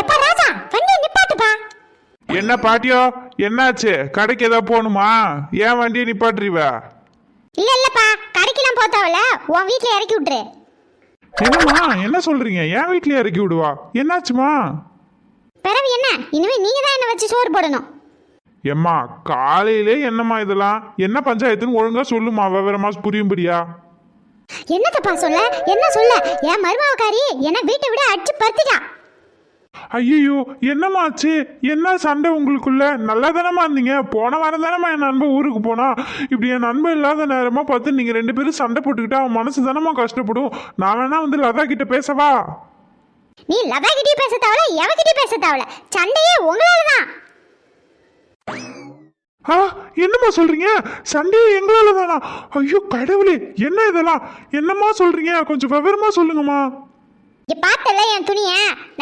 எப்பா ராஜா வண்டியை நிப்பாட்டுப்பா. என்ன பாட்டியோ என்னாச்சு? கடைக்கு ஏதாவது போகணுமா? ஏன் வண்டியை நிப்பாட்டுறீவ? இல்ல இல்லப்பா கடைக்கெல்லாம் போத்தாவல உன் வீட்ல இறக்கி விட்டுரு. என்னம்மா என்ன சொல்றீங்க? என் வீட்லயே இறக்கி விடுவா? என்னாச்சுமா? பிறவு என்ன? இனிமே நீங்க தான் என்ன வச்சு சோறு போடணும். எம்மா காலையிலே என்னம்மா இதெல்லாம்? என்ன பஞ்சாயத்துன்னு ஒழுங்கா சொல்லுமா விவரமா புரியும்படியா? என்னத்தப்பா சொல்ல? என்ன சொல்ல? என் மருமகக்காரி என்ன வீட்டை விட அடிச்சு பருத்திட்டா. ஐயோ என்னம்மா ஆச்சு என்ன சண்டை உங்களுக்குள்ள? நல்லா தானம்மா இருந்தீங்க. போன வாரம் தானம்மா என் நண்பன் ஊருக்கு போனா. இப்படி என் நண்பன் இல்லாத நேரமா பார்த்து நீங்க ரெண்டு பேரும் சண்டை போட்டுக்கிட்டா அவன் மனசு தானம்மா கஷ்டப்படும். நான் வேணா வந்து லதா கிட்ட பேசவா? நீ லதா கிட்டயும் பேச தேவல எவகிட்டயும் பேச தேவல சண்டையே உங்களால தான். ஆ என்னம்மா சொல்றீங்க? சண்டே எங்களால தானா? ஐயோ கடவுளே என்ன இதெல்லாம்? என்னம்மா சொல்றீங்க? கொஞ்சம் விவரமா சொல்லுங்கம்மா. பார்த்தல என் துணிய?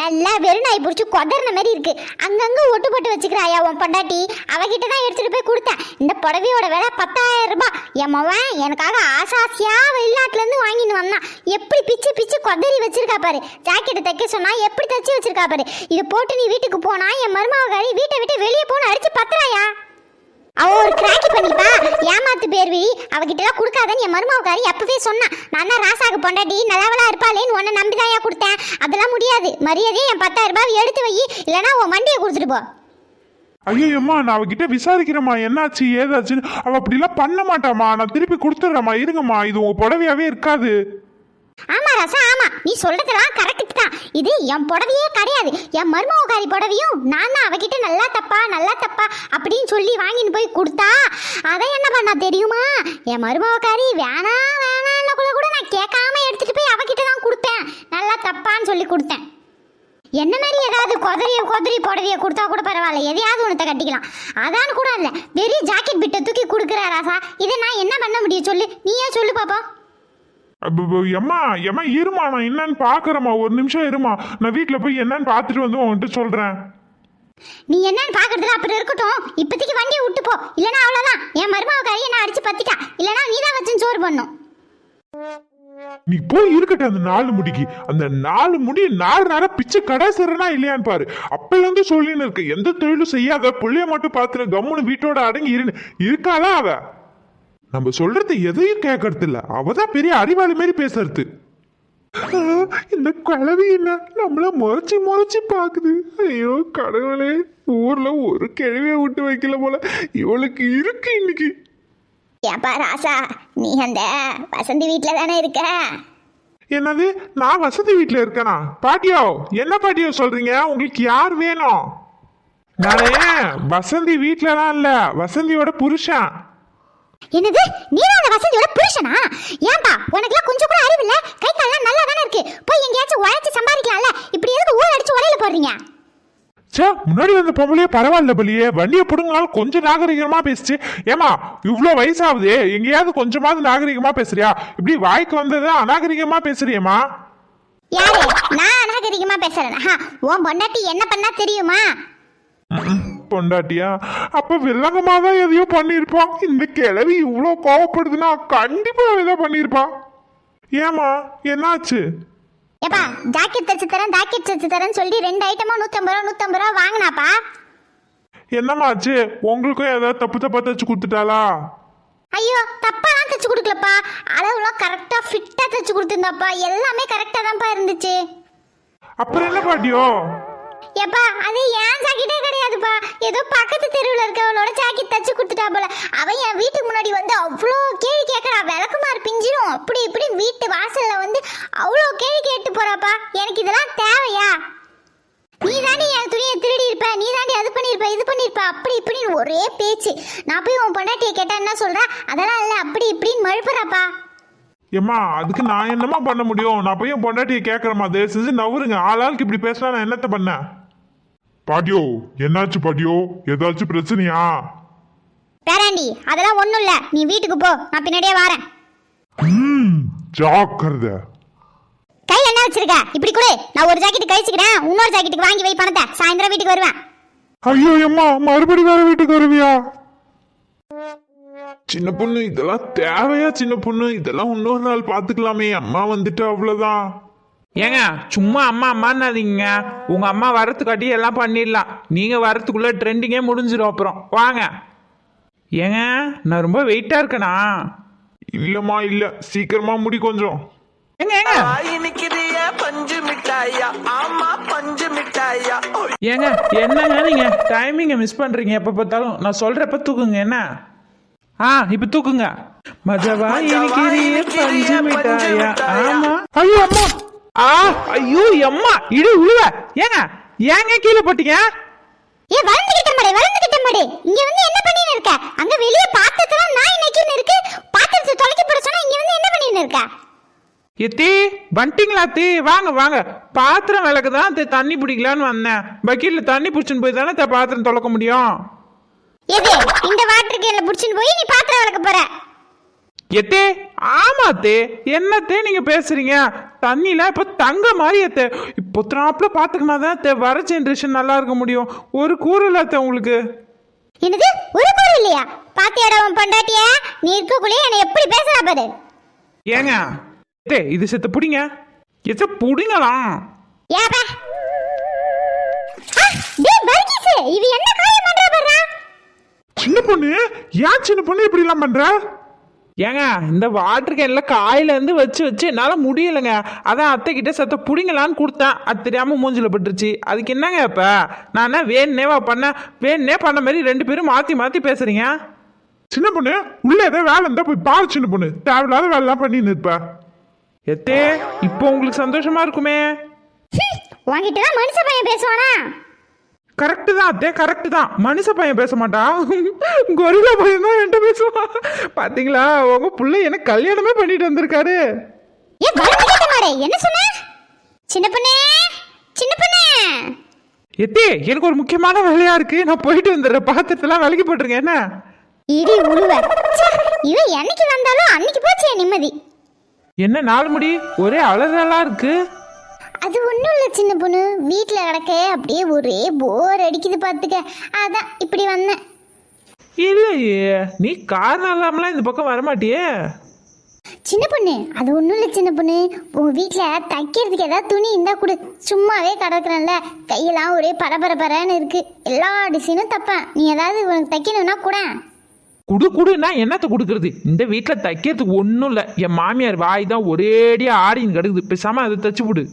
நல்லா வெறுநாய் பிடிச்சி கொதறின மாதிரி இருக்கு. அங்கங்க ஒட்டு போட்டு வச்சுக்கிறாயா உன் பொண்டாட்டி? அவகிட்ட தான் எடுத்துட்டு போய் கொடுத்தேன். இந்த புடவையோட விலை பத்தாயிரம் ரூபாய். என் மவன் எனக்காக ஆசாசியா வெளிநாட்டுல இருந்து வாங்கிட்டு வந்தான். எப்படி பிச்சு பிச்சு கொதறி வச்சிருக்கா பாரு. ஜாக்கெட் தைக்க சொன்னா எப்படி தச்சு வச்சிருக்கா பாரு. இதை போட்டு நீ வீட்டுக்கு போனா என் மருமாவகாரி வீட்டை விட்டு வெளியே போன அடிச்சு பத்துறாயா? அவ ஒரு கிராக்கி பண்ணிப்பா. ஏமாத்து பேர்வி. அவகிட்ட எல்லாம் கொடுக்காதன்னு என் மருமகாரி எப்பவே சொன்னா. நான் தான் ராசாக்கு பொண்டாட்டி நல்லவளா இருப்பாளேன்னு உன்னை நம்பிதாயா கொடுத்தேன். அதெல்லாம் முடியாது. மரியாதையே என் பத்தாயிரம் ரூபாய் எடுத்து வை. இல்லைன்னா உன் வண்டியை கொடுத்துட்டு போ. ஐயோம்மா நான் அவகிட்ட விசாரிக்கிறேம்மா. என்னாச்சு ஏதாச்சுன்னு. அவள் அப்படிலாம் பண்ண மாட்டாம்மா. நான் திருப்பி கொடுத்துட்றேம்மா. இருங்கம்மா. இது உங்கள் புடவையாகவே இருக்காது. ஆமா ரசா ஆமா. நீ சொல்றதெல்லாம் கரெக்ட் தான். இது என் புடவையே கிடையாது. என் மருமகாரி புடவையும் நான் தான். அவகிட்ட நல்லா தப்பா நல்லா தப்பா அப்படின்னு சொல்லி வாங்கின்னு போய் கொடுத்தா அதை என்ன பண்ணா தெரியுமா? என் மருமகாரி வேணா வேணான்னு கூட கூட நான் கேட்காம எடுத்துட்டு போய் அவகிட்ட தான் கொடுத்தேன் நல்லா தப்பான்னு சொல்லி கொடுத்தேன். என்ன மாதிரி ஏதாவது கொதறிய கொதறி புடவைய கொடுத்தா கூட பரவாயில்ல. எதையாவது ஒன்றத்தை கட்டிக்கலாம். அதான் கூட இல்லை. பெரிய ஜாக்கெட் பிட்டை தூக்கி கொடுக்குற ராசா. இதை நான் என்ன பண்ண முடியும் சொல்லு. நீயே சொல்லு பாப்பா எம்மா எம்மா இருமா நான் என்னன்னு பாக்குறேம்மா ஒரு நிமிஷம் இருமா நான் வீட்ல போய் என்னன்னு பார்த்துட்டு வந்து உன்கிட்ட சொல்றேன். நீ என்னன்னு பாக்குறதுல அப்புறம் இருக்கட்டும். இப்போதைக்கு வண்டியை விட்டு போ. இல்லனா அவ்வளவுதான். என் மருமகாரி என்ன அடிச்சு பத்திட்டா? இல்லனா நீ தான் வச்சு சோறு பண்ணும் நீ போய் இருக்கட்டும் அந்த நாலு முடிக்கு. அந்த நாலு முடி நாலு நேரம் பிச்சு கடைசிறனா இல்லையான்னு பாரு. அப்பல இருந்து சொல்லின்னு இருக்க. எந்த தொழிலும் செய்யாத புள்ளைய மட்டும் பார்த்துட்டு கம்முன்னு வீட்டோட அடங்கி இரு. இருக்காளா அவ? நம்ம சொல்றது எதையும் கேட்கறது இல்ல அவதான் பெரிய அறிவாளி மாதிரி பேசுறது. இந்த கிழவி என்ன? நம்மள முறைச்சி முறைச்சி பாக்குது. ஐயோ கடவுளே ஊர்ல ஒரு கிழவிய விட்டு வைக்கல போல இவளுக்கு இருக்கு இன்னைக்கு. ஏப்பா ராசா நீ அந்த வசந்தி வீட்ல தானே இருக்க? என்னது? நான் வசதி வீட்ல இருக்கேனா? பாட்டியோ என்ன பாட்டியோ சொல்றீங்க? உங்களுக்கு யார் வேணும்? நானே வசந்தி வீட்லலாம் இல்ல. வசந்தியோட புருஷன். என்னது? நீ அந்த வசந்தியோட புருஷனா? ஏன்பா உனக்குலாம் கொஞ்சம் கூட அறிவு இல்ல? கை கால்லாம் நல்லா தானே இருக்கு? போய் எங்கேயாச்சும் உழைச்சு சம்பாதிக்கலாம்ல? இப்படி எதுக்கு ஊர் அடிச்சு உடையில போடுறீங்க? சே முன்னாடி வந்த பொம்பளையே பரவாயில்ல பலியே வண்டியை பிடுங்கனாலும் கொஞ்சம் நாகரிகமா பேசுச்சு. ஏமா இவ்வளோ வயசாகுது. எங்கேயாவது கொஞ்சமாவது நாகரிகமா பேசுறியா? இப்படி வாய்க்கு வந்தது அநாகரிகமா பேசுறியேம்மா. யாரு? நான் அநாகரிகமா பேசுறேனா. உன் பொண்டாட்டி என்ன பண்ணா தெரியுமா? பொண்டாட்டியா? அப்ப வில்லங்கமா தான் எதையோ பண்ணியிருப்பான் இந்த கிழவி இவ்வளோ கோவப்படுதுன்னா கண்டிப்பா ஏதோ பண்ணியிருப்பான் ஏமா என்னாச்சு? ஏப்பா ஜாக்கெட் தச்சு தரேன் ஜாக்கெட் தச்சு தரேன்னு சொல்லி ரெண்டு ஐட்டமா நூத்தம்பது ரூபா நூத்தம்பது ரூபா வாங்கினாப்பா என்னம்மாச்சு உங்களுக்கும் ஏதாவது தப்பு தப்பா தச்சு கொடுத்துட்டாளா? ஐயோ தப்பாலாம் தச்சு கொடுக்கலப்பா. அளவுலாம் கரெக்டா ஃபிட்டா தச்சு கொடுத்துருந்தாப்பா. எல்லாமே கரெக்டா தான்ப்பா இருந்துச்சு. அப்புறம் என்ன பாட்டியோ? எப்பா அது ஏன் ஜாக்கெட்டே கிடையாதுப்பா. ஏதோ பக்கத்து தெருவில் இருக்கவளோட ஜாக்கெட் தச்சு கொடுத்துட்டா போல. அவன் என் வீட்டுக்கு முன்னாடி வந்து அவ்வளோ கேள்வி கேட்கறா. விளக்குமாறு பிஞ்சிரும். அப்படி இப்படி வீட்டு வாசலில் வந்து அவ்வளோ கேள்வி கேட்டு போறாப்பா. எனக்கு இதெல்லாம் தேவையா? நீ தாண்டி என் துணியை திருடி இருப்ப நீ தாண்டி அது பண்ணிருப்ப இது பண்ணிருப்ப அப்படி இப்படின்னு ஒரே பேச்சு. நான் போய் உன் பொண்டாட்டியை கேட்டா என்ன சொல்ற? அதெல்லாம் இல்ல. அப்படி இப்படின்னு மழுப்புறப்பா. ஏம்மா அதுக்கு நான் என்னம்மா பண்ண முடியும்? நான் போய் என் பொண்டாட்டியை கேட்கறேம்மா. தயவு செஞ்சு நவருங்க. ஆளாளுக்கு இப்படி பேசினா நான் என்னத்த பண்ணேன்? பாட்டியோ என்னாச்சு பாட்டியோ? ஏதாச்சும் பிரச்சனையா? பேராண்டி அதெல்லாம் ஒண்ணும் இல்ல. நீ வீட்டுக்கு போ. நான் பின்னாடியே வரேன். ம் ஜாக்கிரதை. கையில என்ன வச்சிருக்க? இப்படி கொடு. நான் ஒரு ஜாக்கெட் கழிச்சுக்கிறேன். இன்னொரு ஜாக்கெட்டுக்கு வாங்கி வை பணத்தை. சாயந்தரம் வீட்டுக்கு வருவேன். ஐயோ அம்மா மறுபடி வேற வீட்டுக்கு வருவியா? சின்ன பொண்ணு இதெல்லாம் தேவையா சின்ன பொண்ணு? இதெல்லாம் இன்னொரு நாள் பாத்துக்கலாமே. அம்மா வந்துட்டு அவ்வளவுதான். ஏங்க சும்மா அம்மா அம்மான்னாதீங்க உங்க அம்மா வரத்துக்காட்டி எல்லாம் பண்ணிடலாம். நீங்க வரத்துக்குள்ள ட்ரெண்டிங்கே முடிஞ்சிடும் அப்புறம். வாங்க. ஏங்க நான் ரொம்ப வெயிட்டா இருக்கேனா? இல்லம்மா இல்ல. சீக்கிரமா முடி கொஞ்சம். ஏங்க ஏங்க. பஞ்சு மிட்டாயா? ஆமா பஞ்சு மிட்டாயா. ஏங்க என்னங்க நீங்க? டைமிங்கை மிஸ் பண்றீங்க. எப்ப பார்த்தாலும் நான் சொல்றப்ப தூக்குங்க என்ன? ஆ இப்ப தூக்குங்க. மஜவா இனிக்கிறிய பஞ்சு மிட்டாயா? ஆமா. ஐயோ அம்மா. ஆ? ஐயோ அம்மா இடி உழுவ. ஏங்க ஏங்க கீழே போட்டீங்க? ஏ வளர்ந்துகிட்ட மாடே வளர்ந்துகிட்ட மாடே. இங்க வந்து என்ன பண்ணின்னு இருக்க? அங்க வெளிய பாத்திரத்துல நாய் நக்கின்னு இருக்கு. பாத்திரத்தை தொலைக்க போட சொன்னா இங்க வந்து என்ன பண்ணின்னு இருக்க? எத்தி வந்துட்டீங்களா அத்தி வாங்க வாங்க. பாத்திரம் விளக்கு தான் தண்ணி பிடிக்கலான்னு வந்தேன். பக்கெட்ல தண்ணி பிடிச்சின்னு போய் தானே பாத்திரம் தொலைக்க முடியும். எது? இந்த வாட்டர் கேன்ல புடிச்சின்னு போய் நீ பாத்திரம் விளக்க போற? எத்தே ஆமா அத்தே என்னத்தே நீங்க பேசுறீங்க? தண்ணிலாம் இப்ப தங்க மாதிரி அத்தே. இப்போ திராப்புல பாத்துக்கினா தான் அத்தை வர ஜென்ரேஷன் நல்லா இருக்க முடியும். ஒரு கூறல அத்தை உங்களுக்கு. என்னது? ஒரு கூட இல்லையா? பாத்தியாடா உன் பொண்டாட்டிய? நீ இருக்கக்குள்ளே என்னை எப்படி பேசுறா பாரு. ஏங்க அத்தே இது செத்த புடிங்க. எச்ச புடிங்களாம் ஏப்பா டேய் வர்கீஸ் இவ என்ன காரியம் பண்றா பாருடா. சின்ன பொண்ணு ஏன் சின்ன பொண்ணு இப்படி எல்லாம் பண்ற? ஏங்க இந்த வாட்டர் கேன்ல காயில இருந்து வச்சு வச்சு என்னால முடியலைங்க. அதான் அத்தை கிட்ட செத்த புடிங்களான்னு கொடுத்தேன். அது தெரியாம மூஞ்சில பட்டுருச்சு. அதுக்கு என்னங்க இப்ப? நான் வேணுனேவா பண்ண வேணுனே பண்ண மாதிரி ரெண்டு பேரும் மாத்தி மாத்தி பேசுறீங்க? சின்ன பொண்ணு உள்ள ஏதோ வேலை இருந்தா போய் பாரு சின்ன பொண்ணு. தேவையில்லாத வேலை எல்லாம் பண்ணி நிற்ப எத்தே இப்போ உங்களுக்கு சந்தோஷமா இருக்குமே? உன்கிட்ட தான் மனுஷ பையன் பேசுவானா? கரெக்டு தான் அத்தே கரெக்டு தான். மனுஷ பையன் பேச மாட்டான் கொரில்லா பையன் தான் என்கிட்ட பேசுவான் பாத்தீங்களா உங்க புள்ள எனக்கு கல்யாணமே பண்ணிட்டு வந்திருக்காரு. என்ன சொன்ன? சின்ன பொண்ணே சின்ன பொண்ணே. எத்தே எனக்கு ஒரு முக்கியமான வேலையா இருக்கு. நான் போயிட்டு வந்துடுறேன். பாத்திரத்தெல்லாம் விலகி போட்டுருங்க என்ன? இடி உழுவ. ச்சே, இவ என்னைக்கு வந்தாலும் அன்னைக்கு போச்சே நிம்மதி. என்ன நாலு முடி? ஒரே அலறலா இருக்கு. அது ஒன்றும் இல்லை சின்ன பொண்ணு. வீட்டில் கிடக்க அப்படியே ஒரே போர் அடிக்குது பார்த்துக்க அதான் இப்படி வந்தேன். இல்லையே நீ காரணம் இல்லாமலாம் இந்த பக்கம் வரமாட்டியே? சின்ன பொண்ணு அது ஒன்றும் இல்லை சின்ன பொண்ணு. உங்கள் வீட்டில் தைக்கிறதுக்கு ஏதாவது துணி இருந்தால் கொடு. சும்மாவே கிடக்குறேன்ல. கையெல்லாம் ஒரே பரபரப்பரன்னு இருக்கு. எல்லா டிசைனும் தைப்பேன். நீ ஏதாவது உனக்கு தைக்கணும்னா கூட. குடு குடு. நான் என்னத்த கொடுக்கறது? இந்த வீட்டில் தைக்கிறதுக்கு ஒன்றும் இல்லை. என் மாமியார் வாய் தான் ஒரேடியாக ஆடின்னு கிடக்குது. பேசாம அதை தச்சு விடு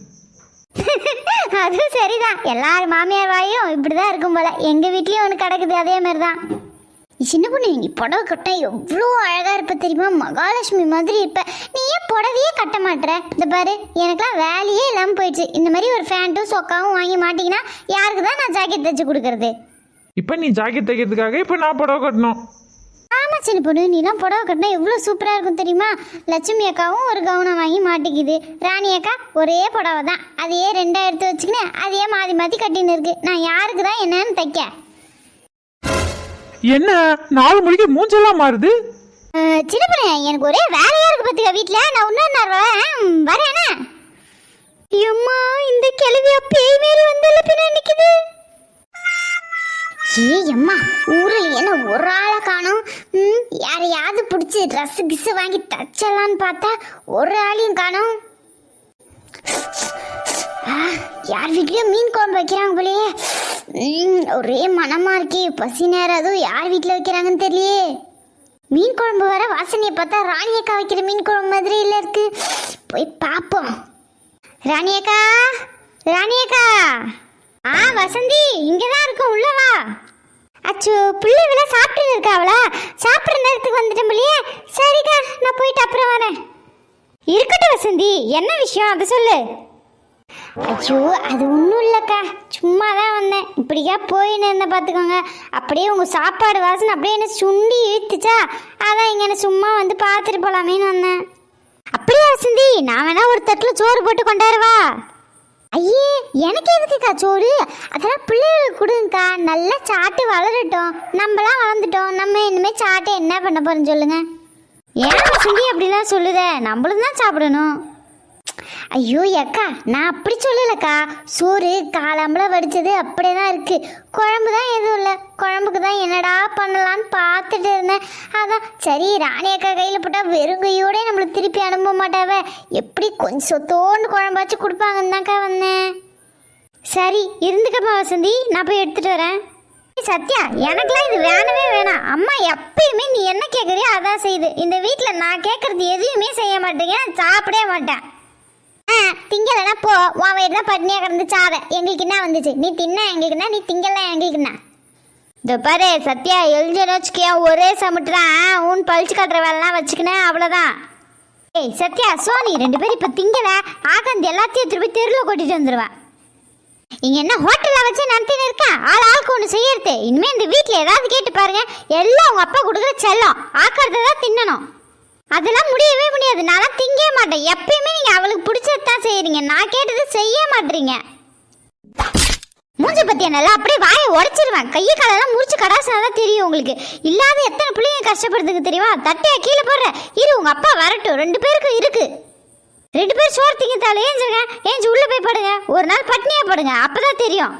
அது சரிதான். எல்லார் மாமியார் வாயும் இப்படிதான் இருக்கும் போல. எங்க வீட்லயும் ஒன்று கிடக்குது அதே மாதிரி தான் சின்ன பொண்ணு நீ புடவை கட்ட எவ்வளோ அழகா இருப்ப தெரியுமா? மகாலட்சுமி மாதிரி இருப்ப. நீ ஏன் புடவையே கட்ட மாட்டுற இந்த பாரு எனக்குலாம் வேலையே இல்லாமல் போயிடுச்சு. இந்த மாதிரி ஒரு ஃபேண்ட்டும் சொக்காவும் வாங்கி மாட்டிங்கன்னா யாருக்கு தான் நான் ஜாக்கெட் தைச்சு கொடுக்கறது? இப்போ நீ ஜாக்கெட் தைக்கிறதுக்காக இப்போ நான் புடவை கட்டணும். ஆமா சின்ன பொண்ணு நீலாம் புடவை கட்டினா எவ்வளோ சூப்பராக இருக்கும் தெரியுமா? லட்சுமி அக்காவும் ஒரு கவுனம் வாங்கி மாட்டிக்குது. ராணி அக்கா ஒரே புடவை தான். அதையே ரெண்டா எடுத்து வச்சுக்கினேன் அதையே மாற்றி மாற்றி கட்டின்னு இருக்கு. நான் யாருக்கு தான் என்னன்னு தைக்க? என்ன? நாலு மணிக்கு மூஞ்செல்லாம் மாறுது? சின்ன பொண்ணு எனக்கு ஒரே வேலையா இருக்கு பார்த்துக்க வீட்டில் நான் வரேன் வரேனே? எம்மா இந்த கிழவியா பேய் மாரி வந்தால பின்ன நிக்குது. ஏ அம்மா ஊரில் என்ன ஒரு ஆளை காணும்? ம் யாரையாவது பிடிச்சி ட்ரெஸ் கிஸ் வாங்கி தச்சலான்னு பார்த்தா ஒரு ஆளையும் காணும். ஆ, யார் வீட்லயும் மீன் குழம்பு வைக்கிறாங்க போலயே. ஒரே மனமா இருக்கே பசி நேரம் அதுவும் யார் வீட்டில் வைக்கிறாங்கன்னு தெரியலையே. மீன் குழம்பு வர வாசனையை பார்த்தா ராணி அக்கா வைக்கிற மீன் குழம்பு மாதிரி இல்லை இருக்கு. போய் பார்ப்போம். ராணியக்கா ராணியக்கா ஆ வசந்தி இங்கே தான் இருக்கும் உள்ள வா. அச்சோ பிள்ளைகள சாப்பிட்டு இருக்காவளா சாப்பிட்ற நேரத்துக்கு வந்துட்டேன் போலியே சரிக்கா நான் போயிட்டு அப்புறம் வரேன். இருக்கட்டும் வசந்தி என்ன விஷயம்? அதை சொல்லு. ஐயோ அது ஒன்றும் இல்லைக்கா. சும்மா தான் வந்தேன். இப்படிக்கா போயின்னு இருந்தேன் பார்த்துக்கோங்க. அப்படியே உங்கள் சாப்பாடு வாசனை அப்படியே என்ன சுண்டி இழுத்துச்சா? அதான் இங்கே என்ன சும்மா வந்து பார்த்துட்டு போகலாமேன்னு வந்தேன். அப்படியே வசந்தி நான் வேணா ஒரு தட்டில் சோறு போட்டு கொண்டாருவா ஐயே எனக்கு எதுக்குக்கா சோறு? அதெல்லாம் பிள்ளைகளுக்கு கொடுங்கக்கா. நல்லா சாட்டு வளரட்டும். நம்மளாம் வளர்ந்துட்டோம். நம்ம இனிமேல் சாட்டை என்ன பண்ண போகிறோம் சொல்லுங்க. ஏன் வசந்தி அப்படிலாம் சொல்லுத? நம்மளும் தான் சாப்பிடணும். ஐயோ அக்கா நான் அப்படி சொல்லலக்கா. சோறு காலாம்பளை வடிச்சது அப்படியே தான் இருக்குது குழம்பு தான் எதுவும் இல்லை. குழம்புக்கு தான் என்னடா பண்ணலான்னு பார்த்துட்டு இருந்தேன். அதான் சரி ராணி அக்கா கையில் போட்டால் வெறும் நம்மளுக்கு திருப்பி அனுப்ப மாட்டாவ. எப்படி கொஞ்சம் சொத்தோன்னு குழம்பாச்சும் கொடுப்பாங்கன்னு தான்க்கா வந்தேன். சரி இருந்துக்கப்பா வசந்தி நான் போய் எடுத்துகிட்டு வரேன். ஏய் சத்யா எனக்குலாம் இது வேணவே வேணாம். அம்மா எப்பயுமே நீ என்ன கேட்குறியோ அதான் செய்யுது இந்த வீட்டில் நான் கேட்குறது எதையுமே செய்ய மாட்டேங்க சாப்பிடவே மாட்டேன். திங்கலனா போ. உன் வயிறு தான் பட்னியாக கிடந்து சாவ. எங்களுக்கு என்ன வந்துச்சு? நீ தின்ன எங்களுக்கு என்ன? நீ திங்கலாம் எங்களுக்கு என்ன? இந்த பாரு சத்யா எழுதினு வச்சுக்கோ ஒரே சமுட்டுறான் உன் பழிச்சு கட்டுற வேலைலாம் வச்சுக்கினேன் அவ்வளோதான். ஏய் சத்யா சோனி ரெண்டு பேரும் இப்போ திங்கல. ஆகாந்த் எல்லாத்தையும் திருப்பி தெருவில் கொட்டிட்டு வந்துடுவா இங்க என்ன ஹோட்டல்ல வச்சு நடத்தின்னு இருக்கா? ஆள் ஆளுக்கு ஒன்று செய்யறது. இனிமே இந்த வீட்டில் ஏதாவது கேட்டு பாருங்க. எல்லாம் உங்க அப்பா கொடுக்குற செல்லம். ஆக்கிறத தான் தின்னணும். அதெல்லாம் முடியவே முடியாது. நான் திங்கவே மாட்டேன். எப்பயுமே நீங்க அவளுக்கு பிடிச்சது தான் செய்யறீங்க. நான் கேட்டது செய்ய மாட்டீங்க. மூஞ்ச பத்தி நல்லா அப்படியே வாயை உடைச்சிருவேன். கையை காலெல்லாம் முடிச்சு கடாசனா தான் தெரியும் உங்களுக்கு. இல்லாத எத்தனை பிள்ளைங்க கஷ்டப்படுறதுக்கு தெரியுமா? தட்டையா கீழே போடுற. இரு உங்க அப்பா வரட்டும். ரெண்டு பேருக்கும் இருக்கு. ரெண்டு பேரும் சோறு திங்கத்தால ஏஞ்சிருங்க ஏஞ்சி உள்ள போய் படுங்க. ஒரு நாள் பட்னியா படுங்க. அப்பதான் தெரியும்.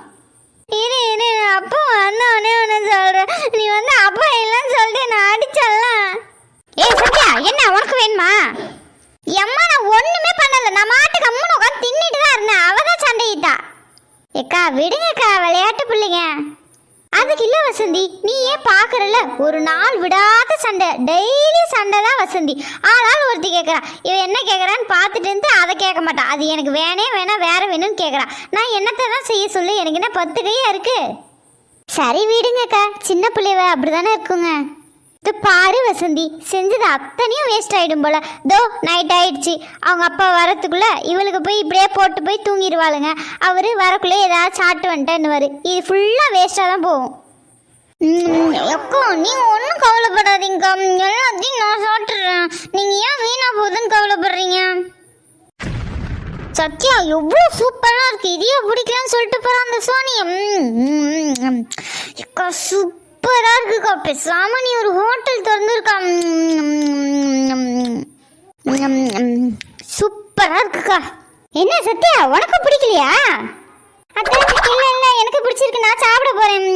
இரு இரு அப்பா வந்தவனே ஒன்று சொல்கிறேன் நீ வந்து அப்பா இல்லைன்னு சொல்லிட்டு நான் அடிச்சல்லாம் ஏய் சத்யா என்ன உனக்கு வேணுமா? எம்மா நான் ஒண்ணுமே பண்ணல. நான் மாட்டுக்கு அம்மன் உட்காந்து தின்னுட்டு தான் இருந்தேன். அவ தான் சண்டையிட்டா. ஏக்கா விடுங்கக்கா விளையாட்டு பிள்ளைங்க. அதுக்கு இல்ல வசந்தி. நீ ஏன் பாக்குறல ஒரு நாள் விடாத சண்டை. டெய்லி சண்டை தான் வசந்தி. ஆனால் ஒருத்தி கேட்கறா இவ என்ன கேட்கறான்னு பார்த்துட்டு இருந்து அதை கேட்க மாட்டா. அது எனக்கு வேணே வேணா வேற வேணும்னு கேட்குறா நான் என்னத்தை தான் செய்ய சொல்லு? எனக்கு என்ன பத்து கையா இருக்கு? சரி விடுங்கக்கா. சின்ன பிள்ளைவ அப்படிதானே இருக்குங்க. இது பாரு வசந்தி செஞ்சது அத்தனையும் வேஸ்ட் ஆகிடும் போல. தோ நைட் ஆயிடுச்சு. அவங்க அப்பா வரத்துக்குள்ளே இவளுக்கு போய் இப்படியே போட்டு போய் தூங்கிடுவாளுங்க அவர் வரக்குள்ளே ஏதாவது சாப்பிட்டு வந்துட்டேன்னு இது ஃபுல்லாக வேஸ்ட்டாக தான் போகும். ம், அக்கா ஒன்றும் கவலைப்படாதீங்கக்கா. எல்லாத்தையும் நான் சாப்பிட்றேன் நீங்கள் ஏன் வீணா போகுதுன்னு கவலைப்படுறீங்க? சத்யா எவ்வளோ சூப்பராக இருக்குது இதையே பிடிக்கலன்னு சொல்லிட்டு போகிற அந்த சோனி ம், சூப்பராக இருக்குக்கா பேசாம நீ ஒரு ஹோட்டல் திறந்துருக்கா. சூப்பராக இருக்குக்கா. என்ன சத்யா உனக்கு பிடிக்கலையா? அத்தை இல்லை இல்லை எனக்கு பிடிச்சிருக்கு. நான் சாப்பிட போகிறேன்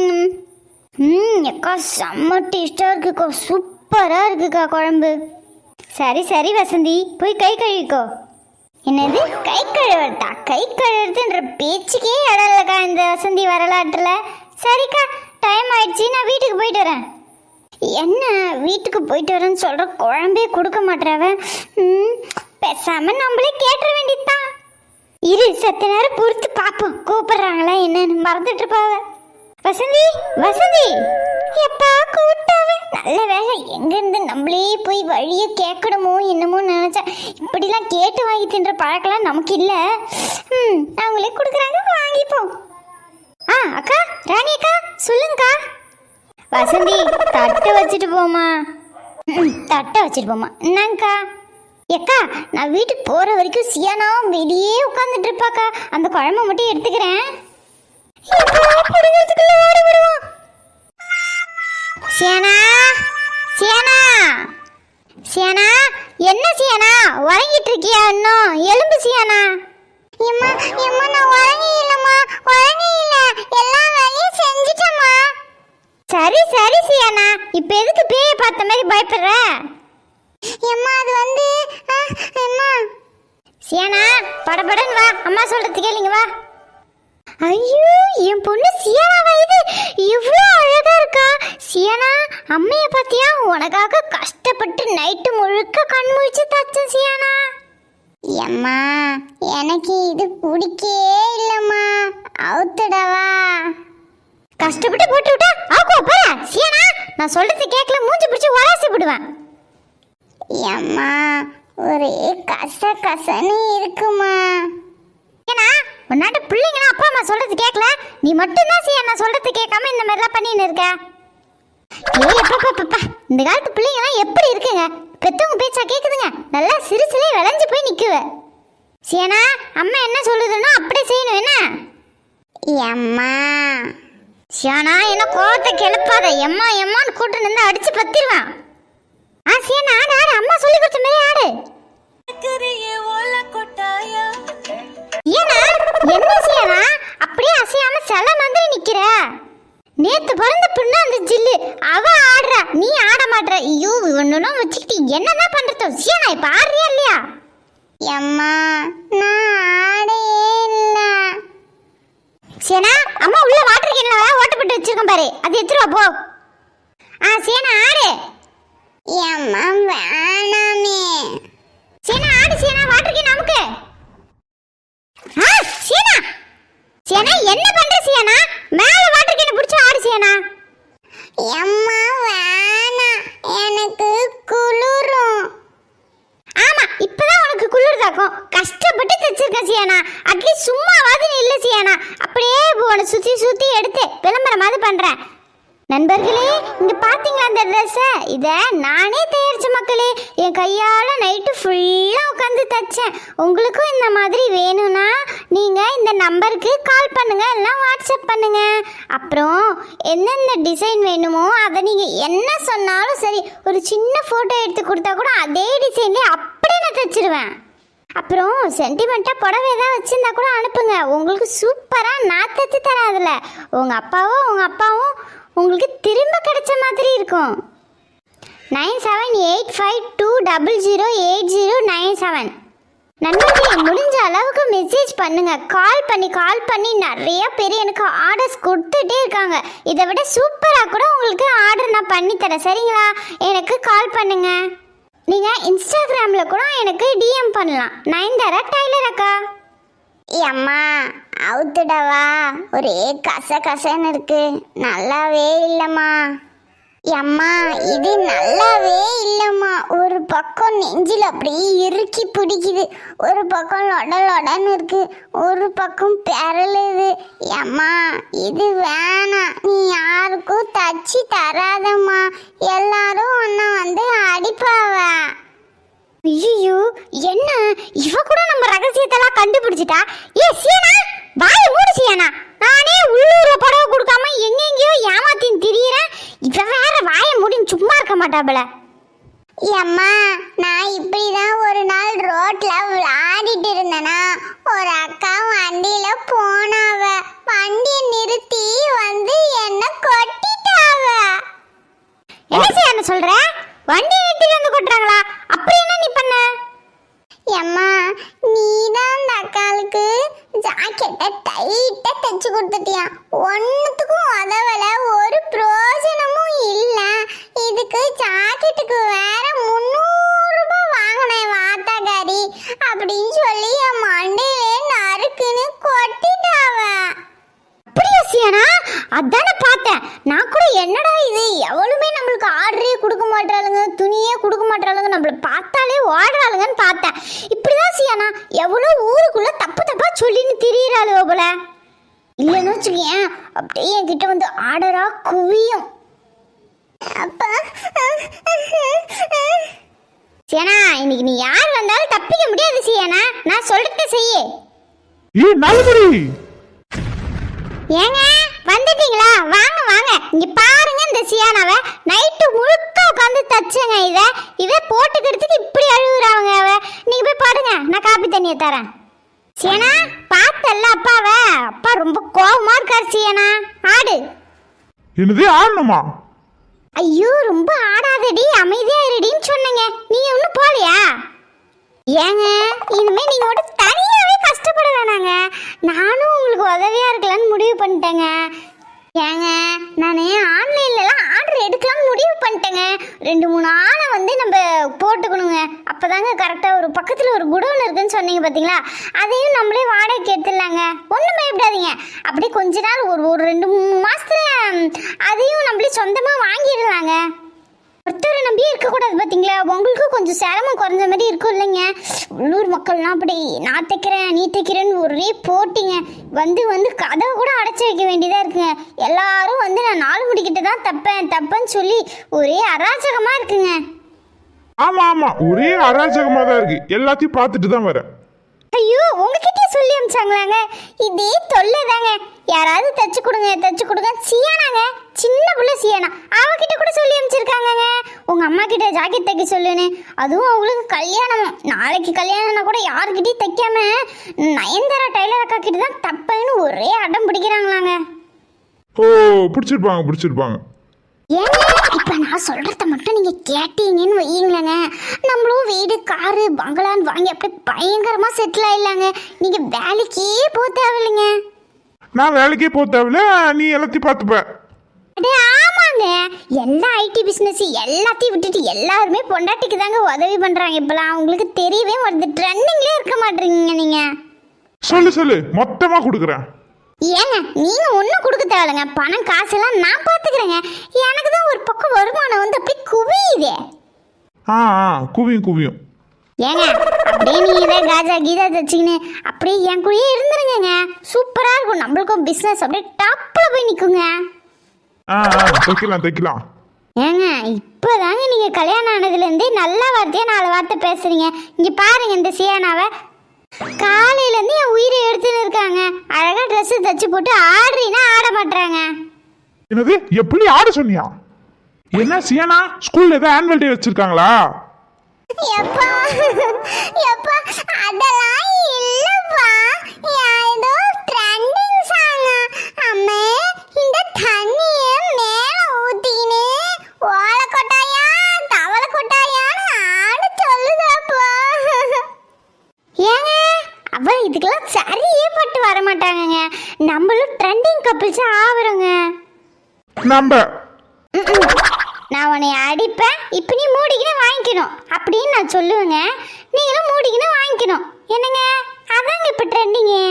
ம் அக்கா செம்ம டேஸ்ட்டாக இருக்குக்கா. சூப்பராக இருக்குக்கா குழம்பு. சரி சரி வசந்தி. போய் கை கழுவிக்கோ. என்னது? கை கழுவட்டா கை கழுவுறதுன்ற பேச்சுக்கே இடம் இல்லைக்கா இந்த வசந்தி வரலாற்றுல. சரிக்கா டைம் ஆயிடுச்சு நான் வீட்டுக்கு போயிட்டு வரேன். என்ன வீட்டுக்கு போயிட்டு வரேன்னு சொல்ற குழம்பே கொடுக்க மாட்டாவ ம் பேசாம நம்மளே கேட்டுற வேண்டியதுதான். இரு சத்த நேரம் பொறுத்து பார்ப்போம் கூப்பிடுறாங்களா என்னன்னு மறந்துட்டு இருப்பாவ. வசந்தி வசந்தி எப்பா கூப்பிட்டாவ? நல்ல வேலை எங்க இருந்து நம்மளே போய் வழிய கேட்கணுமோ என்னமோ நினைச்சேன் இப்படிலாம் கேட்டு வாங்கி தின்ற பழக்கம்லாம் நமக்கு இல்ல. ம் அவங்களே கொடுக்குறாங்க வாங்கிப்போம். ஆ அக்கா ராணி அக்கா சொல்லுங்கக்கா. வசந்தி தட்டை வச்சுட்டு போமா தட்டை வச்சுட்டு போமா என்னங்கக்கா? ஏக்கா நான் வீட்டுக்கு போகிற வரைக்கும் சியானாவும் வெளியே உட்காந்துட்டு இருப்பாக்கா. அந்த குழம்பு மட்டும் எடுத்துக்கிறேன். சியானா சியானா. சியானா என்ன சியானா? உறங்கிட்டு இருக்கியா இன்னும்? எலும்பு சியானா? எம்மா எம்மா நான் உறங்கி இல்லம்மா உறங்கி இல்ல எல்லா வேலையும் செஞ்சுட்டேம்மா. சரி சரி சியானா. இப்ப எதுக்கு பேய பார்த்த மாதிரி பயப்படுற? எம்மா அது வந்து ஏம்மா. சியானா படபடன்னு வா. அம்மா சொல்றது கேளுங்க வா. ஐயோ என் பொண்ணு சியானா இது? இவ்வளோ அழகா இருக்கா. சியானா அம்மைய பாத்தியா உனக்காக கஷ்டப்பட்டு நைட்டு முழுக்க கண் முழிச்சு தச்சேன் சியானா. எம்மா எனக்கு இது பிடிக்கவே இல்லம்மா. அவுத்துடவா கஷ்டப்பட்டு போட்டு விட்டா ஆக்கோ போற சீனா நான் சொல்றது கேட்கல மூஞ்சி பிடிச்சி உராசி விடுவேன் எம்மா ஒரே கச கசன்னு இருக்குமா. ஏன்னா உன்னாட்ட பிள்ளைங்களா அப்பா அம்மா சொல்றது கேட்கல. நீ மட்டும் தான் சியா நான் சொல்றது கேட்காம இந்த மாதிரிலாம் பண்ணின்னு இருக்க. ஏய் எப்பப்பா இந்த காலத்து பிள்ளைங்கலாம் எப்படி இருக்குங்க? பெத்தவங்க பேச்சா கேக்குதுங்க. நல்லா சிறுசிலே விளைஞ்சு போய் நிக்குவ. சேனா அம்மா என்ன சொல்லுதுன்னா அப்படியே செய்யணும் என்ன? எம்மா. சேனா என்ன கோவத்தை கிளப்பாத. எம்மா எம்மான்னு கூட்டு நின்று அடிச்சு பத்திருவான். ஆ சேனா ஆடு ஆடு அம்மா சொல்லி கொடுத்த மாதிரி ஆடு. கரிய ஓல கொட்டாயா நீ ஆட மாட்ற. ஐயோ ஒன்னும் வச்சுக்கிட்டு என்னதான் பண்றது? சியானா இப்ப ஆடுறியா இல்லையா? அம்மா நான் இல்ல. சேனா அம்மா உள்ள வாட்டர் கேன்ல ஓட்டப்பட்டு வச்சிருக்கேன் பாரு. அது எடுத்துரு போ. ஆ சேனா ஆடு. அம்மா வேணாமே. சேனா ஆடு சேனா வாட்டர் கேன் நமக்கு. ஆ சேனா. சேனா என்ன பண்ற சேனா? மேல வாட்டர் கேன் பிடிச்சு வேணாம் எனக்கு குளிரும். ஆமா இப்பதான் உனக்கு குளிர்தாக்கும் கஷ்டப்பட்டு தைச்சிருக்கேன் சியானா. அட்லீஸ்ட் சும்மாவாது நீ இல்ல சியானா. அப்படியே உன சுத்தி சுத்தி எடுத்து விளம்பரமாவது பண்றேன். நண்பர்களே இந்த ட்ரெஸ்ஸை இதை நானே தயாரிச்ச மக்களே என் கையால் நைட்டு ஃபுல்லாக உட்காந்து தைச்சேன். உங்களுக்கும் இந்த மாதிரி வேணும்னா நீங்கள் இந்த நம்பருக்கு கால் பண்ணுங்கள் எல்லாம் வாட்ஸ்அப் பண்ணுங்கள் அப்புறம் எந்தெந்த டிசைன் வேணுமோ அதை நீங்கள் என்ன சொன்னாலும் சரி ஒரு சின்ன ஃபோட்டோ எடுத்து கொடுத்தா கூட அதே டிசைன்லேயே அப்படியே நான் தைச்சிருவேன். அப்புறம் சென்டிமெண்ட்டாக புடவை ஏதாவது வச்சுருந்தா கூட அனுப்புங்க. உங்களுக்கு சூப்பராக நான் தைச்சி தரேன் அதில். உங்கள் அப்பாவும் உங்கள் அப்பாவும் உங்களுக்கு திரும்ப கிடைச்ச மாதிரி இருக்கும். Nine seven eight five two double zero eight zero nine seven. நண்பர்களே முடிஞ்ச அளவுக்கு மெசேஜ் பண்ணுங்க. கால் பண்ணி கால் பண்ணி நிறைய பேர் எனக்கு ஆர்டர்ஸ் கொடுத்துட்டே இருக்காங்க. இதை விட சூப்பராக கூட உங்களுக்கு ஆர்டர் நான் பண்ணி தரேன். சரிங்களா? எனக்கு கால் பண்ணுங்க. நீங்க இன்ஸ்டாகிராம்ல கூட எனக்கு டிஎம் பண்ணலாம். நயன்தாரா டைலர் அக்கா? அம்மா அவுத்துடவா? ஒரே கச கசன்னு இருக்கு. நல்லாவே இல்லம்மா. அம்மா இது நல்லாவே இல்லம்மா. ஒரு பக்கம் நெஞ்சில் அப்படியே இறுக்கி பிடிக்குது. ஒரு பக்கம் லொட லொடன்னு இருக்கு. ஒரு பக்கம் பெறலுது அம்மா இது வேணாம். நீ யாருக்கும் தச்சு தராதம்மா. எல்லாரும் ஒன்றை வந்து அடிப்பாவ? ஐயோ என்ன? இவ கூட நம்ம ரகசியத்தெல்லாம் கண்டுபிடிச்சிட்டா ஏ சீனா வாய மூடு சீனா நானே உள்ளூர்ல படவை கொடுக்காம எங்கெங்கேயோ ஏமாத்தின்னு திரியறேன் இவ வேற வாய மூடின்னு மாட்டாபல அம்மா நான் இப்படிதான் ஒரு நாள் ரோட்ல விளையாடிட்டு இருந்தேனா ஒரு அக்கா வண்டியில போனாவ. வண்டியை நிறுத்தி வந்து என்ன கொட்டிட்டாவ. என்ன செய்ய சொல்ற? வண்டி நிறுத்திட்டு வந்து கொட்டுறாங்களா? அப்படி என்ன நீ பண்ண? அம்மா நீ தான் அந்த அக்காளுக்கு ஜாக்கெட்டை டைட்டா தைச்சு கொடுத்துட்டியா. ஒன்னுத்துக்கும் உதவல ஒரு பிரயோஜனமும் இல்ல. இதுக்கு ஜாக்கெட்டுக்கு வேற முந்நூறு ரூபாய் வாங்கினேன் வாத்தாக்காரி. அப்படின்னு சொல்லி என் மண்டையிலே நறுக்குன்னு கொட்டிட்டாவ. அப்படியா சியானா அதானே பார்த்தேன். நான் கூட என்னடா இது? எவ்வளவுமே நம்மளுக்கு ஆர்டரே கொடுக்க மாட்டாளுங்க துணியே கொடுக்க மாட்டாளுங்க நம்மள பார்த்தாலே ஓடுறாளுங்கன்னு பார்த்தேன். இப்படிதான் சியானா எவ்வளோ ஊருக்குள்ள தப்பு தப்பா சொல்லின்னு திரியிறாளுவ போல. இல்லைன்னு வச்சுக்கேன் அப்படியே என்கிட்ட வந்து ஆர்டரா குவியும். அப்பா சியானா இன்னைக்கு நீ யார் வந்தாலும் தப்பிக்க முடியாது சியானா. நான் சொல்றத செய்யே. ஏ நல்லபடி ஏங்க வந்துட்டீங்களா? வாங்க வாங்க. இங்க பாருங்க இந்த சியானாவை. நைட்டு முழுக்க உட்காந்து தச்சேங்க இத. இத போட்டுக்கிறதுக்கு இப்படி அழுகுறாங்க அவ. நீங்க போய் பாருங்க நான் காப்பி தண்ணியை தரேன். சியானா பார்த்தல்ல அப்பாவ. அப்பா ரொம்ப கோவமா இருக்காரு சியானா. ஆடு. என்னது ஆடணுமா? ஐயோ ரொம்ப ஆடாதடி அமைதியா இருடின்னு சொன்னங்க. நீங்க ஒன்றும் போலையா ஏங்க இனிமே நீங்க கூட தனியாவே கஷ்டப்பட வேணாங்க. நானும் உங்களுக்கு உதவியா இருக்கலாம்னு முடிவு பண்ணிட்டேங்க. ஏங்க நான் ஆன்லைன்லலாம் ஆர்டர் எடுக்கலாம்னு முடிவு பண்ணிட்டேங்க. ரெண்டு மூணு ஆளை வந்து நம்ம போட்டுக்கணுங்க. அப்போதாங்க கரெக்டாக ஒரு பக்கத்தில் ஒரு குடோன் இருக்குன்னு சொன்னீங்க பார்த்தீங்களா அதையும் நம்மளே வாடகைக்கு எடுத்துடலாங்க. ஒன்றும் பயப்படாதீங்க அப்படியே கொஞ்ச நாள் ஒரு ஒரு ரெண்டு மூணு மாதத்தில் அதையும் நம்மளே சொந்தமாக வாங்கிடலாங்க. ஒருத்தரை நம்பி இருக்கக்கூடாது பார்த்தீங்களா உங்களுக்கும் கொஞ்சம் சிரமம் குறைஞ்ச மாதிரி இருக்கும் இல்லைங்க. உள்ளூர் மக்கள்லாம் அப்படி நான் தைக்கிறேன் நீ தைக்கிறேன்னு ஒரே போட்டிங்க. வந்து வந்து கதவை கூட அடைச்சி வைக்க வேண்டியதாக இருக்குங்க. எல்லாரும் வந்து நான் நாலு முடிக்கிட்டு தான் தப்பேன் தப்பேன்னு சொல்லி ஒரே அராஜகமாக இருக்குங்க. ஆமாம் ஆமாம் ஒரே அராஜகமாக தான் இருக்குது எல்லாத்தையும் பார்த்துட்டு தான் வரேன். ஐயோ உங்ககிட்டயே சொல்லி அமிச்சாங்களாங்க? இதே தொல்லை தாங்க. யாராவது தச்சு கொடுங்க தச்சு கொடுங்க. சியானாங்க. சின்ன புள்ள சியானா. அவகிட்ட கூட சொல்லி அமிச்சிருக்காங்கங்க. உங்க அம்மா கிட்ட ஜாக்கெட் தைக்க சொல்லுன்னு. அதுவும் அவங்களுக்கு கல்யாணம். நாளைக்கு கல்யாணம்னா கூட யாருக்கிட்டையும் தைக்காம நயன்தாரா டைலர் அக்கா கிட்ட தான் தப்பைன்னு ஒரே அடம் பிடிக்கிறாங்களாங்க. ஓ பிடிச்சிருப்பாங்க பிடிச்சிருப்பாங்க. ஏங்க இப்ப நான் சொல்றத மட்டும் நீங்க கேட்டீங்கன்னு வையுங்களேங்க. நம்மளும் வீடு காரு பங்களான்னு வாங்கி அப்படியே பயங்கரமா செட்டில் ஆயிடலாங்க. நீங்க வேலைக்கே போக தேவையில்லைங்க. நான் வேலைக்கே போக தேவையில்ல நீ எல்லாத்தையும் பார்த்துப்ப. அடே ஆமாங்க. எல்லா ஐடி பிசினஸ் எல்லாத்தையும் விட்டுட்டு எல்லாருமே பொண்டாட்டிக்கு தாங்க உதவி பண்றாங்க. இப்பலாம் உங்களுக்கு தெரியவே வருது. ட்ரெண்டிங்லேயே இருக்க மாட்டீங்க நீங்க. சொல்லு சொல்லு. மொத்தமா கொடுக்குறேன். ஏங்க நீங்க ஒன்றும் கொடுக்க தேவையில்லைங்க. பணம் காசெல்லாம் நான் பார்த்துக்கிறேங்க. எனக்கு தான் ஒரு பக்கம் வருமானம் வந்து அப்படியே குவியுதே. ஆ ஆ குவியும் குவியும். ஏங்க அப்படியே நீங்க இதை காஜா கீதா தச்சுக்கின்னு அப்படியே என் கூடயே இருந்துருங்க சூப்பரா இருக்கும். நம்மளுக்கும் பிசினஸ் அப்படியே டாப்ல போய் நிக்குங்க. ஆ ஆ தைக்கலாம் தைக்கலாம். ஏங்க இப்போதாங்க நீங்க கல்யாணம் ஆனதுலேருந்தே நல்ல வார்த்தையா நாலு வார்த்தை பேசுறீங்க. இங்க பாருங்க இந்த சியானாவை. காலையிலேருந்து என் உயிரை எடுத்துன்னு இருக்காங்க. அழகா ட்ரெஸ் தச்சு போட்டு ஆடுறீன்னா ஆட மாட்டாங்க என்னது? எப்படி ஆட சொன்னியா? என்ன சியானா? ஸ்கூல்ல ஏதோ ஆனுவல் டே வச்சிருக்காங்களா? எப்பா எப்பா அதெல்லாம் இல்லப்பா. ஏதோ ட்ரெண்டிங் சாங் அம்மே இந்த தண்ணிய மேல ஊத்தினே ஓலை கொட்டாயா தவளை கொட்டாயான்னு ஆட சொல்லுதாப்பா. ஏங்க அவ இதுக்கெல்லாம் சரியே பட்டு வர மாட்டாங்கங்க நம்மளும் ட்ரெண்டிங் கப்பிள்ஸ் ஆகுறோங்க நம்ம நான் உன்னை அடிப்பேன் இப்போ நீ மூடிக்கினே வாங்கிக்கணும். அப்படின்னு நான் சொல்லுவேங்க. நீங்களும் மூடிக்கினே வாங்கிக்கணும். என்னங்க? அதாங்க இப்போ ட்ரெண்டிங்கு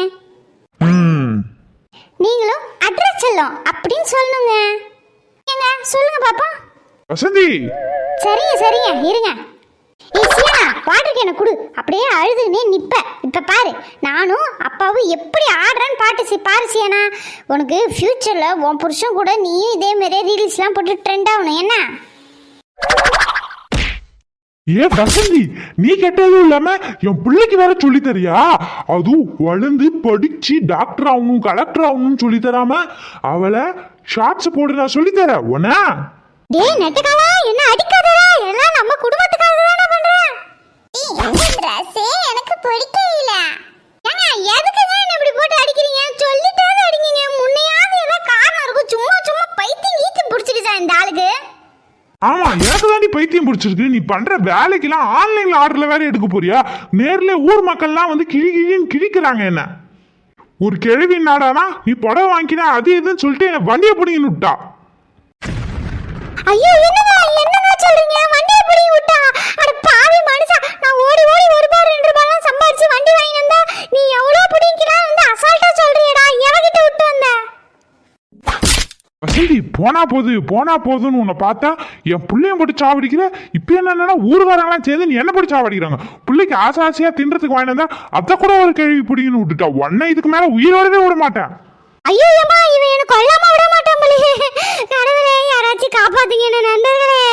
நீங்களும் அட்ரஸ் செல்லும் அப்படின்னு சொல்லணுங்க. ஏங்க சொல்லுங்க பாப்பா வசந்தி. சரிங்க சரிங்க. இருங்க. வாட்டர் கேனை கொடு. அப்படியே அழுதுனே நிப்ப இப்ப பாரு நானும் அப்பாவும் எப்படி ஆடுறேன்னு பாட்டு சி பாரு சியானா உனக்கு ஃபியூச்சர்ல உன் புருஷன் கூட நீயும் இதே மாதிரியே ரீல்ஸ்லாம் போட்டு ட்ரெண்ட் ஆகணும். என்ன? ஏ வசந்தி நீ கெட்டதும் இல்லாம என் பிள்ளைக்கு வேற சொல்லி தரியா? அதுவும் வளர்ந்து படிச்சு டாக்டர் ஆகணும் கலெக்டர் ஆகணும்னு சொல்லி தராம அவளை ஷார்ட்ஸ் போடு நான் சொல்லி தரேன் உன டேய் நெட்டக்காலா என்ன அடிக்காதடா எல்லாம் நம்ம குடும்பத்துக்காக தானே பண்றேன் இந்த Dress எனக்கு பிடிக்கல ஏங்க எதுக்கு தான் என்ன இப்படி போட்டு அடிக்கிறீங்க சொல்லிட்டாவது அடிங்க முன்னையாவது ஏதோ காரணம் இருக்கும் சும்மா சும்மா பைத்தியம் ஈத்து பிடிச்சிடுச்சா இந்த ஆளுக்கு ஆமா எனக்கு தாண்டி பைத்தியம் பிடிச்சிருக்கு. நீ பண்ற வேலைக்கெல்லாம் ஆன்லைன்ல ஆர்டர்ல வேற எடுக்க போறியா? நேர்ல ஊர் மக்கள்லாம் வந்து கிழி கிழின்னு கிழிக்கிறாங்க என்ன? ஒரு கேள்வி நாடானா நீ புடவை வாங்கினா அது இதுன்னு சொல்லிட்டு என்ன வண்டியை பிடிங்கன்னு விட்டா. ஐயோ என்னங்க என்னங்க சொல்றீங்க? வண்டியை பிடி விட்டா? அட பாவி மனுஷா நான் ஓடி ஓடி ஒரு ரூபாய் ரெண்டு ரூபாய்லாம் சம்பாரிச்சு வண்டி வாங்கி வந்தா நீ எவ்வளவு பிடிக்கலாம் வந்து அசால்ட்டா சொல்றியடா எவகிட்ட விட்டு வந்த வசந்தி போனா போது போனா போதுன்னு உன்னை பார்த்தா என் பிள்ளையும் போட்டு சாவடிக்கிற. இப்போ என்னன்னா ஊருக்காரங்களாம் சேர்ந்து நீ என்ன போட்டு சாவடிக்கிறாங்க? பிள்ளைக்கு ஆசை ஆசையா தின்றதுக்கு வந்தா அதை கூட ஒரு கேள்வி பிடிங்கன்னு விட்டுட்டா. உன்னை இதுக்கு மேல உயிரோடவே விட மாட்டேன். ஐயோ அம்மா இவன் எனக்கு கொல்லாம விட மாட்டான் போலே கடவுளே யாராச்சும் காப்பாத்துங்க என்ன நண்பர்களே.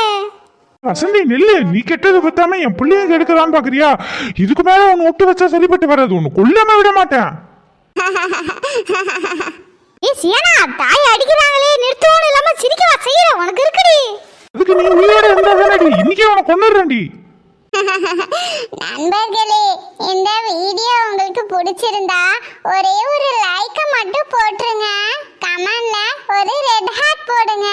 வசந்தி நெல்லு நீ கெட்டது பத்தாம என் பிள்ளைய கெடுக்கதான் பாக்குறியா? இதுக்கு மேல உன்னை விட்டு வச்சா சரிப்பட்டு வராது. உன்னை கொல்லாம விட மாட்டேன். ஏ சியானா தாய் அடிக்கிறாங்களே நிறுத்தவும் இல்லாம சிரிக்கவா செய்யற? உனக்கு இருக்குடி. அதுக்கு நீ உயிரோட இருந்தா தானடி இன்னைக்கே உன்னை கொண்டுடுறேன்டி நண்பர்களே இந்த வீடியோ உங்களுக்கு பிடிச்சிருந்தா ஒரே ஒரு லைக்க மட்டும் போட்டுருங்க. கமெண்ட்ல ஒரு ரெட் ஹார்ட் போடுங்க.